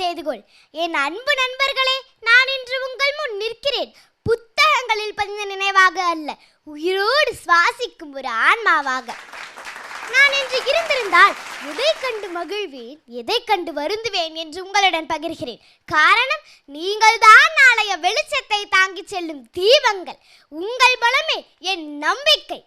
செய்து கொள். என் அன்பு நண்பர்களே நான் இன்று உங்கள் முன் நிற்கிறேன். புத்தகங்களில் பதிந்த நினைவாக அல்ல உயிரோடு சுவாசிக்கும் ஒரு ஆன்மாவாக. நான் இன்று இருந்திருந்தால் எதை கண்டு மகிழ்வேன் எதை கண்டு வருந்துவேன் என்று உங்களுடன் பகிர்கிறேன். காரணம் நீங்கள் தான் நாளைய வெளிச்சத்தை தாங்கிச் செல்லும் தீபங்கள். உங்கள் பலமே என் நம்பிக்கை.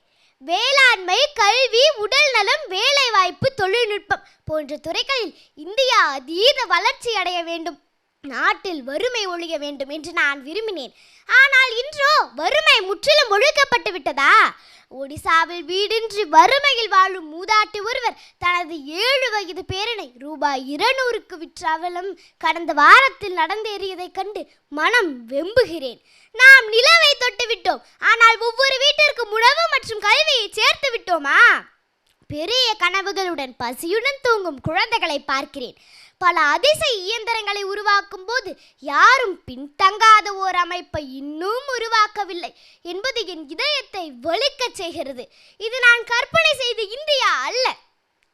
வேளாண்மை கல்வி உடல் நலம் வேலைவாய்ப்பு தொழில்நுட்பம் போன்ற துறைகளில் இந்தியா அதீத வளர்ச்சி அடைய வேண்டும். நாட்டில் வறுமை ஒழிய வேண்டும் என்று நான் விரும்பினேன். ஆனால் இன்றோ வறுமை முற்றிலும் ஒழிக்கப்பட்டு விட்டதா? ஒடிசாவில் வீடின்றி வறுமையில் வாழும் மூதாட்டி ஒருவர் தனது ஏழு வயது பேரனை ரூபாய் இருநூறுக்கு விற்றவலம் கடந்த வாரத்தில் நடந்தேறியதைக் கண்டு மனம் வெம்புகிறேன். நாம் நிலவை தொட்டு விட்டோம் ஆனால் ஒவ்வொரு வீட்டிற்கும் உணவு மற்றும் கல்வியை சேர்த்து விட்டோமா? பெரிய கனவுகளுடன் பசியுடன் தூங்கும் குழந்தைகளை பார்க்கிறேன். பல அதிசய இயந்திரங்களை உருவாக்கும் போது யாரும் பின்தங்காத ஓர் அமைப்பை இன்னும் உருவாக்கவில்லை என்பது என் இதயத்தை வலிக்கச் செய்கிறது. இது நான் கற்பனை செய்த இந்தியா அல்ல.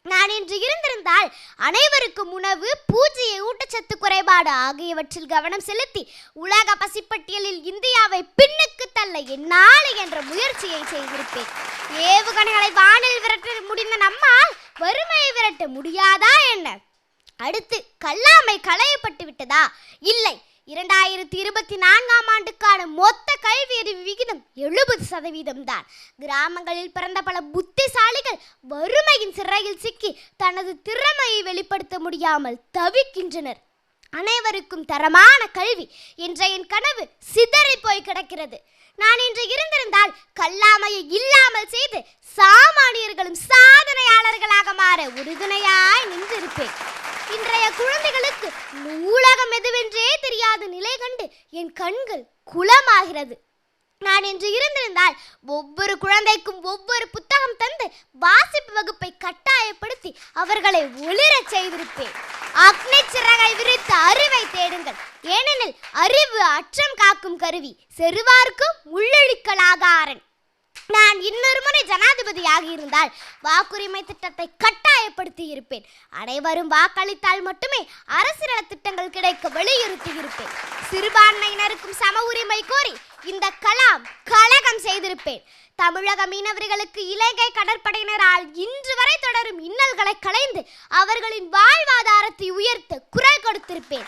நான் இன்று இருந்திருந்தால் அனைவருக்கும் உணவு பூஜ்ஜிய ஊட்டச்சத்து குறைபாடு ஆகியவற்றில் கவனம் செலுத்தி உலக பசிப்பட்டியலில் இந்தியாவை பின்னுக்கு தள்ள என்னால் என்ற முயற்சியை செய்திருப்பேன். ஏவுகணைகளை வானில் விரட்ட முடிந்த நம்மால் வறுமையை விரட்ட முடியாதா என்ன? அடுத்து கல்லாமை களையப்பட்டு விட்டதா? இல்லை இரண்டாயிரத்தி இருபத்தி நான்காம் ஆண்டுக்கான மொத்த கல்வி அறிவு விகிதம் எழுபது சதவீதம் தான் கிராமங்களில் பிறந்த பல புத்திசாலி வறுமையின் சிறையில் சிக்கி தனது திறமையை வெளிப்படுத்த முடியாமல் தவிக்கின்றனர். அனைவருக்கும் தரமான கல்வி என்ற என் கனவு சிதறி போய் கிடக்கிறது. நான் இன்று இருந்திருந்தால் கல்லாமையை இல்லாமல் செய்து சாமானியர்களும் சாதனையாளர்களாக மாற உறுதுணையாய் நின்றிருப்பேன். இன்றைய குழந்தைகளுக்கு நூலகம் எதுவென்றே தெரியாத நிலை கண்டு என் கண்கள் குளமாகிறது. நான் இன்று இருந்திருந்தால் ஒவ்வொரு குழந்தைக்கும் ஒவ்வொரு புத்த வாசிப்பு வகுப்பை கட்டாயப்படுத்தி அவர்களை ஒளிரச் செய்திருப்பேன். அக்னி சிறகை விரித்து அறிவை தேடுங்கள். ஏனெனில் அறிவு அற்றம் காக்கும் கருவி. செருவார்க்கும் முள்ளொழிக்கலாகாரன். நான் இன்னொரு முறை ஜனாதிபதியாக இருந்தால் வாக்குரிமை திட்டத்தை கட்டாயப்படுத்தி இருப்பேன். அனைவரும் வாக்களித்தால் மட்டுமே அரசு நல திட்டங்கள் கிடைக்க வலியுறுத்தி இருப்பேன். சிறுபான்மையினருக்கும் சம உரிமை கோரி இந்த கலாம் கலகம் தமிழக மீனவர்களுக்கு இலங்கை கடற்படையினரால் இன்று வரை தொடரும் இன்னல்களை களைந்து அவர்களின் வாழ்வாதாரத்தை உயர்த்த குரல் கொடுத்திருப்பேன்.